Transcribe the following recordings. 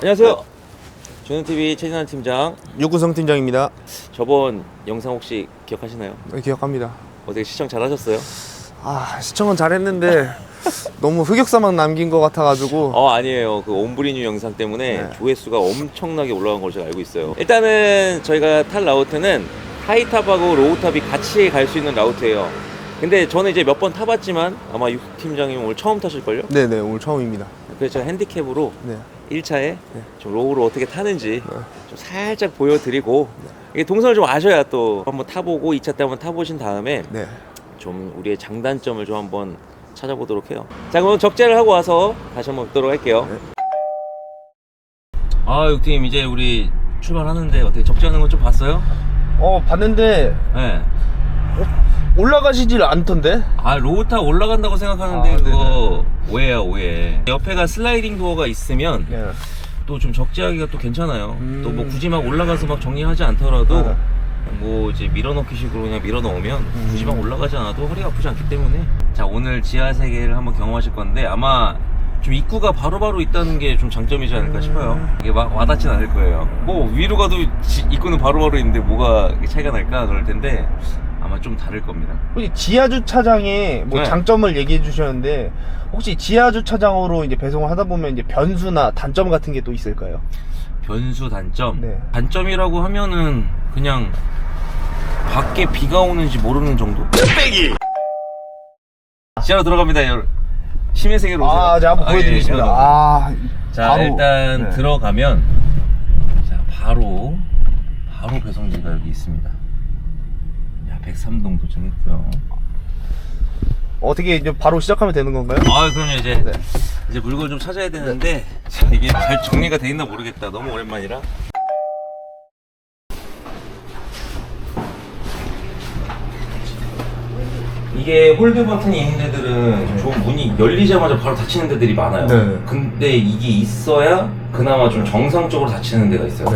안녕하세요. 조현TV 최진환 팀장. 육구성 팀장입니다. 저번 영상 혹시 기억하시나요? 네, 기억합니다. 어떻게 시청 잘하셨어요? 아 시청은 잘했는데 너무 흑역사만 남긴 것 같아가지고 어 아니에요. 그 옴브리뉴 영상 때문에 네. 조회수가 엄청나게 올라간 걸로 제가 알고 있어요. 일단은 저희가 탈 라우트는 하이탑하고 로우탑이 같이 갈 수 있는 라우트예요. 근데 저는 이제 몇 번 타봤지만 아마 육 팀장님 오늘 처음 타실걸요? 네네 오늘 처음입니다. 그래서 제가 핸디캡으로 네. 1차에 좀 로우를 어떻게 타는지 좀 살짝 보여드리고 네. 이게 동선을 좀 아셔야 또 한번 타보고 2차 때 한번 타보신 다음에 네. 좀 우리의 장단점을 좀 한번 찾아보도록 해요. 자 그럼 적재를 하고 와서 다시 한번 뵙도록 할게요. 네. 아 육팀 이제 우리 출발하는데 어떻게 적재하는 거 좀 봤어요? 어 봤는데 네. 올라가시질 않던데? 아 로우타 올라간다고 생각하는데 아, 그거 오해야 오해. 옆에가 슬라이딩 도어가 있으면 네. 또좀 적재하기가 또 괜찮아요. 음. 또뭐 굳이 막 올라가서 막 정리하지 않더라도 네. 뭐 이제 밀어넣기 식으로 그냥 밀어넣으면 음. 굳이 막 올라가지 않아도 허리가 아프지 않기 때문에 자 오늘 지하 세계를 한번 경험하실 건데 아마 좀 입구가 바로바로 있다는 게 좀 장점이지 않을까 싶어요. 이게 막 와닿진 않을 거예요. 뭐 위로 가도 지- 입구는 바로바로 있는데 뭐가 차이가 날까 그럴 텐데 아마 좀 다를 겁니다. 혹시 지하 주차장에 뭐 네. 장점을 얘기해 주셨는데 혹시 지하 주차장으로 이제 배송을 하다 보면 이제 변수나 단점 같은 게 또 있을까요? 변수 단점. 네. 단점이라고 하면은 그냥 밖에 비가 오는지 모르는 정도? 빼기! 지하로 들어갑니다, 여러분. 심의 세계로 오세요. 아, 제가 한번 아, 예, 보여드리겠습니다. 예, 아, 자, 바로, 일단 네. 들어가면 자, 바로 바로 배송지가 여기 있습니다. 야, 103동 도착했고요. 어떻게 이제 바로 시작하면 되는 건가요? 아, 그럼 이제 네. 이제 물건 좀 찾아야 되는데 자, 이게 잘 정리가 돼 있나 모르겠다. 너무 오랜만이라. 이게 홀드 버튼이 있는 데들은 좀 문이 열리자마자 바로 닫히는 데들이 많아요. 네. 근데 이게 있어야 그나마 좀 정상적으로 닫히는 데가 있어요.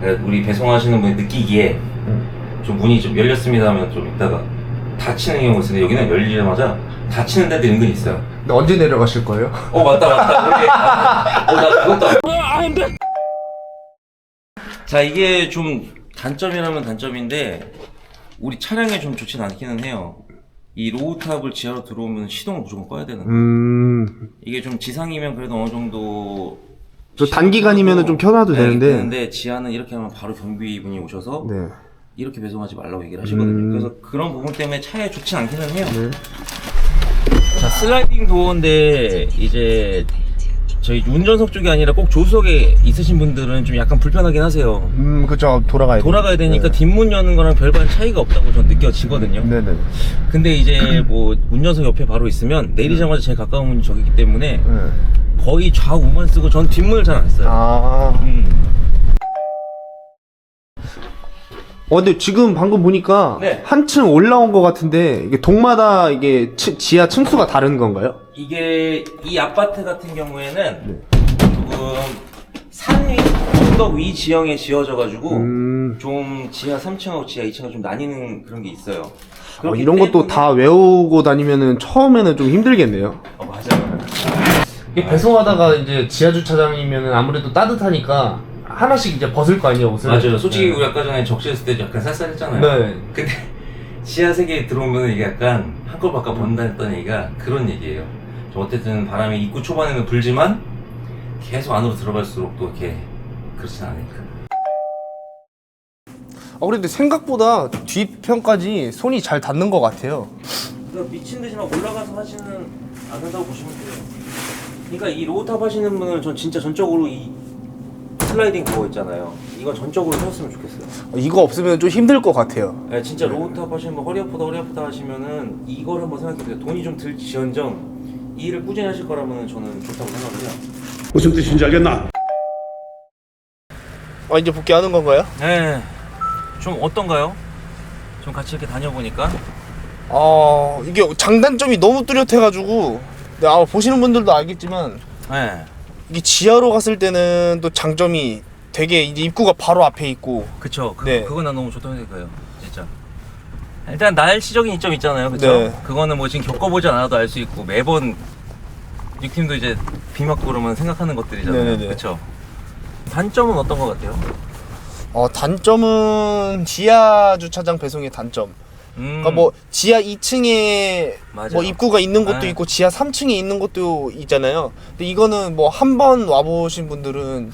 그래서 우리 배송하시는 분이 느끼기에 좀 문이 좀 열렸습니다 하면 좀 이따가 닫히는 경우가 있는데 여기는 열리자마자 닫히는 데들이 은근히 있어요. 근데 언제 내려가실 거예요? 어 맞다 맞다 우리 아, 어나 그것도 안- 자 이게 좀 단점이라면 단점인데 우리 차량에 좀 좋진 않기는 해요 이 로우탑을 지하로 들어오면 시동을 무조건 꺼야 되는 음, 이게 좀 지상이면 그래도 어느 정도 저 단기간이면은 좀 켜놔도 네, 되는데. 되는데 지하는 이렇게 하면 바로 경비분이 오셔서 네. 이렇게 배송하지 말라고 얘기를 하시거든요. 음. 그래서 그런 부분 때문에 차에 좋진 않기는 해요. 네. 자, 슬라이딩 도어인데 이제 저희 운전석 쪽이 아니라 꼭 조수석에 있으신 분들은 좀 약간 불편하긴 하세요. 음, 그쵸. 돌아가야 돼. 돌아가야 되니까 네. 뒷문 여는 거랑 별반 차이가 없다고 전 느껴지거든요. 네네. 근데 이제 뭐 운전석 옆에 바로 있으면 내리자마자 제일 가까운 문이 저기기 때문에 네. 거의 좌우만 쓰고 전 뒷문을 잘 안 써요. 아. 음. 어, 근데 지금 방금 보니까 네. 한층 올라온 것 같은데 이게 동마다 이게 치- 지하 층수가 다른 건가요? 이게 이 아파트 같은 경우에는 네. 조금 산 위, 언덕 위 지형에 지어져 가지고 음. 좀 지하 3층하고 지하 2층가 좀 나뉘는 그런 게 있어요. 어, 그렇기 이런 것도 때문에- 다 외우고 다니면은 처음에는 좀 힘들겠네요. 어, 맞아요. 이게 배송하다가 이제 지하 주차장이면은 아무래도 따뜻하니까 하나씩 이제 벗을 거 아니에요 옷을. 맞아요. 솔직히 네. 우리 아까 전에 적시했을 때 약간 쌀쌀했잖아요. 네. 근데 지하 세계에 들어오면 이게 약간 한껏 바깥 본다 했던 얘기가 그런 얘기예요. 좀 어쨌든 바람이 입구 초반에는 불지만 계속 안으로 들어갈수록 또 이렇게 그렇진 않으니까. 어 그런데 생각보다 뒷편까지 손이 잘 닿는 것 같아요. 그러니까 미친 듯이 막 올라가서 하시는 않는다고 보시면 돼요. 그러니까 이 로우탑 하시는 분은 전 진짜 전적으로 이 슬라이딩 그거 있잖아요. 이건 전적으로 하셨으면 좋겠어요. 어, 이거 없으면 좀 힘들 것 같아요. 네, 진짜 로우탑 하시는 분 허리 아프다 허리 아프다 하시면은 이걸 한번 생각해보세요. 돈이 좀 들지언정 이 일을 꾸준히 하실 거라면 저는 좋다고 생각을 해요. 무슨 뜻인지 알겠나? 아 이제 복귀하는 건가요? 네, 좀 어떤가요? 좀 같이 이렇게 다녀보니까 아 이게 장단점이 너무 뚜렷해가지고 네, 아, 보시는 분들도 알겠지만 네, 이게 지하로 갔을 때는 또 장점이 되게 이제 입구가 바로 앞에 있고 그쵸. 그, 네. 그거 난 너무 좋다고 생각해요. 진짜. 일단 날씨적인 이점 있잖아요. 그쵸? 네. 그거는 뭐 지금 겪어보지 않아도 알 수 있고 매번 이 팀도 이제 비 맞고 그러면 생각하는 것들이잖아요. 네네네. 그쵸? 단점은 어떤 것 같아요? 어, 단점은 지하 주차장 배송의 단점. 음, 그러니까 뭐 지하 2층에 맞아요. 뭐 입구가 있는 곳도 네. 있고 지하 3층에 있는 곳도 있잖아요. 근데 이거는 뭐 한 번 와보신 분들은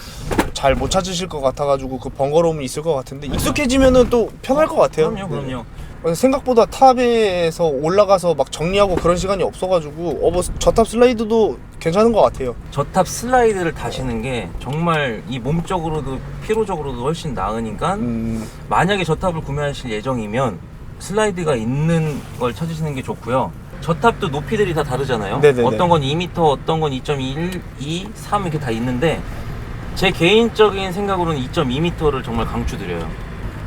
잘 못 찾으실 것 같아가지고 그 번거로움이 있을 것 같은데 익숙해지면은 또 편할 것 같아요. 그럼요, 그럼요. 네. 생각보다 탑에서 올라가서 막 정리하고 그런 시간이 없어가지고 어뭐 저탑 슬라이드도 괜찮은 것 같아요. 저탑 슬라이드를 타시는 게 정말 이 몸적으로도 피로적으로도 훨씬 나으니까 음, 만약에 저탑을 구매하실 예정이면 슬라이드가 있는 걸 찾으시는 게 좋고요. 저탑도 높이들이 다 다르잖아요. 네네네. 어떤 건 2m, 어떤 건 2.1, 2, 3 이렇게 다 있는데 제 개인적인 생각으로는 2.2m를 정말 강추드려요.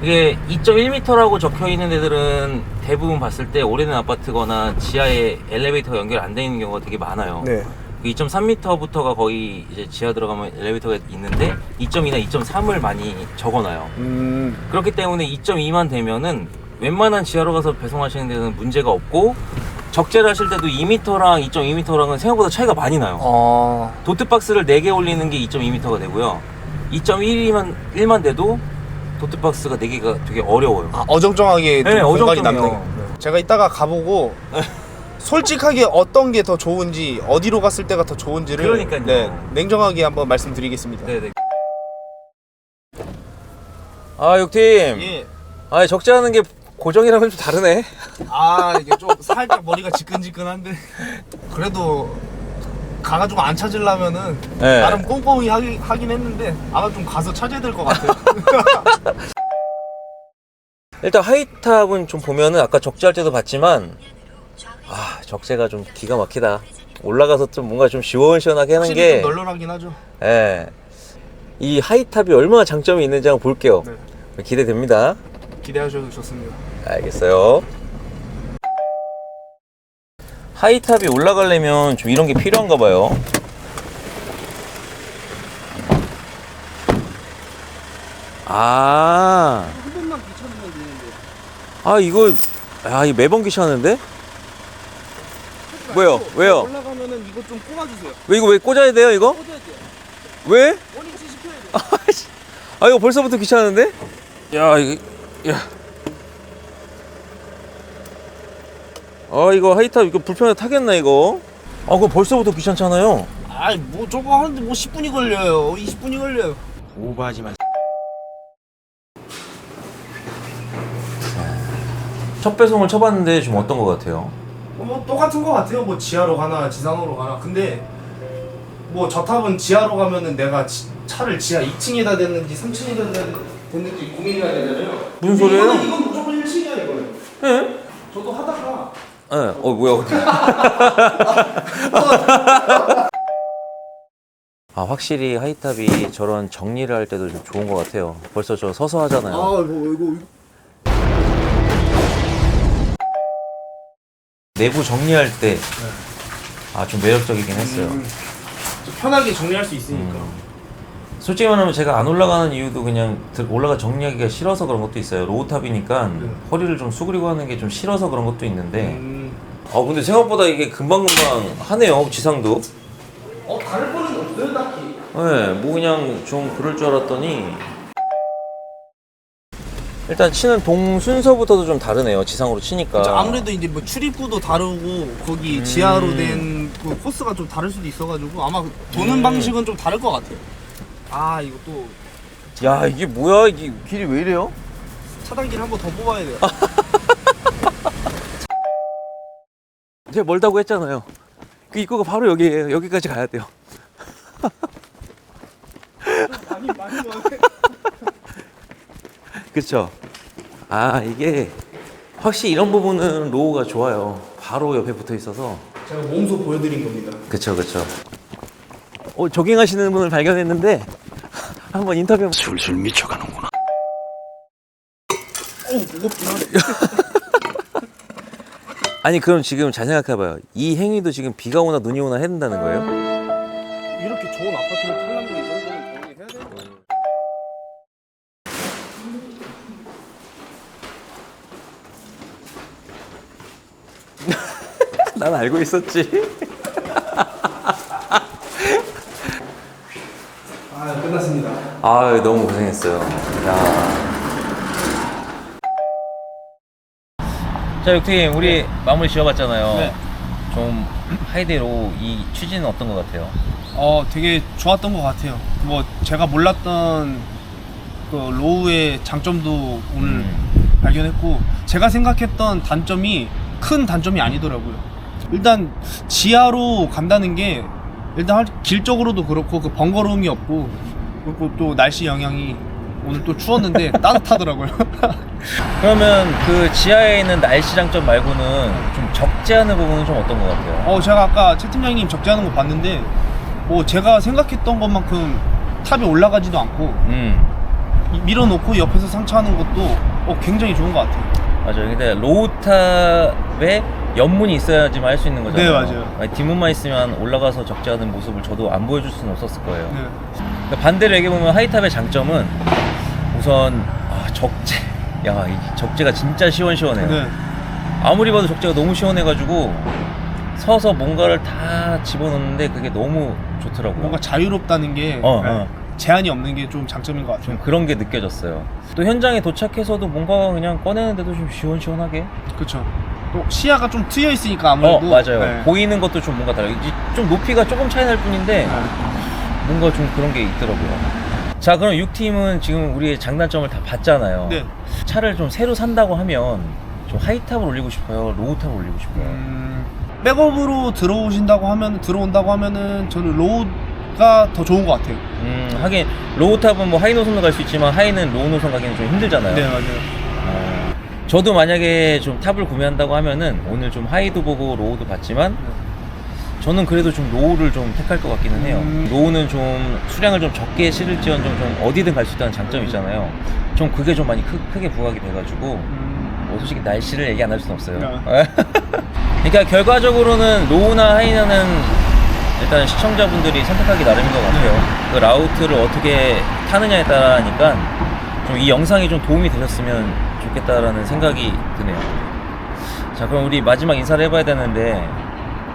이게 2.1m라고 적혀 있는 데들은 대부분 봤을 때 오래된 아파트거나 지하에 엘리베이터가 연결 안 돼 있는 경우가 되게 많아요. 네. 2.3m부터가 거의 이제 지하 들어가면 엘리베이터가 있는데 2.2나 2.3을 많이 적어놔요. 음, 그렇기 때문에 2.2만 되면은 웬만한 지하로 가서 배송하시는 데는 문제가 없고 적재를 하실 때도 2m랑 2.2m랑은 생각보다 차이가 많이 나요. 어, 도트박스를 4개 올리는 게 2.2m가 되고요. 2.1만 1만 돼도 도트박스가 4개가 되게 어려워요. 아, 어정쩡하게 좀 네, 공간이 어정쩡해요. 남네. 제가 이따가 가보고 솔직하게 어떤 게 더 좋은지 어디로 갔을 때가 더 좋은지를 그러니까요. 네, 냉정하게 한번 말씀드리겠습니다. 네네. 아, 육팀. 예. 아, 적재하는 게 고정이랑은 좀 다르네. 아 이게 좀 살짝 머리가 지끈지끈한데 그래도 가가지고 안 찾으려면은 네. 나름 꼼꼼히 하긴, 하긴 했는데 아마 좀 가서 찾아야 될 것 같아요. 일단 하이탑은 좀 보면은 아까 적재할 때도 봤지만 아 적재가 좀 기가 막히다 올라가서 좀 뭔가 좀 시원시원하게 하는 게 좀 널널하긴 하죠. 예. 이 하이탑이 얼마나 장점이 있는지 한번 볼게요 네. 기대됩니다 기대하셔도 좋습니다. 알겠어요 하이탑이 올라가려면 좀 이런 게 필요한가 봐요 아 한 번만 귀찮으면 되는데. 아 이거 아 이거 매번 귀찮은데? 왜요? 왜요? 올라가면은 이거 좀 꼽아주세요. 왜 이거 왜 꽂아야 돼요 이거? 꽂아야 돼요. 왜? 원위치 시켜야 돼요. 아 이거 벌써부터 귀찮은데? 야 이거 야. 아 이거 하이탑 이거 불편해 타겠나 이거? 아 그거 벌써부터 귀찮잖아요. 아이 뭐 저거 하는데 뭐 10분이 걸려요. 20분이 걸려요. 오버하지 마. 첫 배송을 쳐봤는데 좀 어떤 것 같아요? 뭐 똑같은 것 같아요. 뭐 지하로 가나 지상으로 가나. 근데 뭐 저탑은 지하로 가면은 내가 지- 차를 지하 2층에다 댔는지 3층에다 댔는지 고민해야 되잖아요. 무슨 소리예요? 이거는 이건 무조건 1층이야 이거는. 예? 저도 하다가 예. 어 뭐야? 아 확실히 하이탑이 저런 정리를 할 때도 좀 좋은 것 같아요. 벌써 저 서서 하잖아요. 아 이거 이거 내부 정리할 때 아 좀 매력적이긴 했어요. 음, 좀 편하게 정리할 수 있으니까. 솔직히 말하면 제가 안 올라가는 이유도 그냥 들- 올라가 정리하기가 싫어서 그런 것도 있어요. 로우탑이니까 네. 허리를 좀 수그리고 하는 게 좀 싫어서 그런 것도 있는데 음. 아 근데 생각보다 이게 금방금방 하네요 지상도 어 다를 거는 없어요 딱히. 네, 뭐 그냥 좀 그럴 줄 알았더니 일단 치는 동 순서부터도 좀 다르네요 지상으로 치니까 자, 아무래도 이제 뭐 출입구도 다르고 거기 음. 지하로 된 그 코스가 좀 다를 수도 있어가지고 아마 도는 음. 방식은 좀 다를 것 같아요. 아 이거 또 야 이게 뭐야 이게 길이 왜 이래요? 차단기를 한 번 더 뽑아야 돼요. 제가 멀다고 했잖아요 그 입구가 바로 여기에요 여기까지 가야 돼요 많이 많이. 그쵸 아 이게 확실히 이런 부분은 로우가 좋아요 바로 옆에 붙어 있어서 제가 몸소 보여드린 겁니다. 그쵸 그쵸 어 조깅하시는 분을 발견했는데 한번 인터뷰 한번 술술 미쳐가는구나. 어우 무겁구나. 아니 그럼 지금 잘 생각해봐요 이 행위도 지금 비가 오나 눈이 오나 해야 된다는 거예요? 이렇게 좋은 아파트를 팔려면 이 정도는 당연히 해야 되는 거예요. 난 알고 있었지 아 너무 고생했어요. 야. 자 육팀 우리 마무리 지어봤잖아요. 네. 좀 하이데로 이 취지는 어떤 것 같아요? 어 되게 좋았던 것 같아요. 뭐 제가 몰랐던 그 로우의 장점도 오늘 음. 발견했고 제가 생각했던 단점이 큰 단점이 아니더라고요. 일단 지하로 간다는 게 일단 할- 길적으로도 그렇고 그 번거로움이 없고 그리고 또 날씨 영향이 오늘 또 추웠는데 따뜻하더라고요. 그러면 그 지하에 있는 날씨 장점 말고는 좀 적지 않은 부분은 좀 어떤 것 같아요? 어 제가 아까 채 팀장님 적재하는 거 봤는데 뭐 제가 생각했던 것만큼 탑에 올라가지도 않고 음 이- 밀어놓고 옆에서 상차하는 것도 어, 굉장히 좋은 것 같아요. 맞아요. 근데 로우탑에 옆문이 있어야지만 할 수 있는 거잖아요. 네, 맞아요. 아니, 뒷문만 있으면 올라가서 않은 모습을 저도 안 보여줄 수는 없었을 거예요. 네. 근데 반대로 얘기해보면 하이탑의 장점은 우선 아, 적재 야 이 적재가 진짜 시원시원해요 네. 아무리 봐도 적재가 너무 시원해가지고 서서 뭔가를 다 집어넣는데 그게 너무 좋더라고요 뭔가 자유롭다는 게 어, 네, 어. 제한이 없는 게 좀 장점인 것 같아요. 좀 그런 게 느껴졌어요 또 현장에 도착해서도 뭔가 그냥 꺼내는데도 좀 시원시원하게 그렇죠. 또 시야가 좀 트여 있으니까 아무래도 어 맞아요 네. 보이는 것도 좀 뭔가 달라요 좀 높이가 조금 차이 날 뿐인데 네. 뭔가 좀 그런 게 있더라고요 자 그럼 6팀은 지금 우리의 장단점을 다 봤잖아요 네. 차를 좀 새로 산다고 하면 좀 하이탑을 올리고 싶어요 로우탑을 올리고 싶어요 음, 백업으로 들어오신다고 하면 들어온다고 하면은 저는 로우가 더 좋은 것 같아요. 음 하긴 로우탑은 뭐 하이 노선도 갈 수 있지만 하이는 로우 노선 가기는 좀 힘들잖아요 네 맞아요. 어, 저도 만약에 좀 탑을 구매한다고 하면은 오늘 좀 하이도 보고 로우도 봤지만 저는 그래도 좀 로우를 좀 택할 것 같기는 해요 음. 로우는 좀 수량을 좀 적게 실을지언정 좀 어디든 갈 수 있다는 장점이 있잖아요 좀 그게 좀 많이 크, 크게 부각이 돼가지고 음, 뭐 솔직히 날씨를 얘기 안 할 수는 없어요. 네. 그러니까 결과적으로는 로우나 하이나는 일단 시청자분들이 선택하기 나름인 것 같아요. 네. 그 라우트를 어떻게 타느냐에 따라니까 좀 이 영상이 좀 도움이 되셨으면 좋겠다라는 생각이 드네요. 자 그럼 우리 마지막 인사를 해봐야 되는데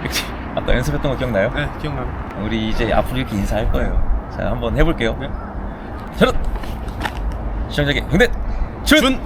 이렇게 아까 연습했던 거 기억나요? 네 기억나요. 우리 이제 앞으로 이렇게 인사할 거예요. 자 한번 해볼게요. 네. 차렷 시청자에게 응대 춘은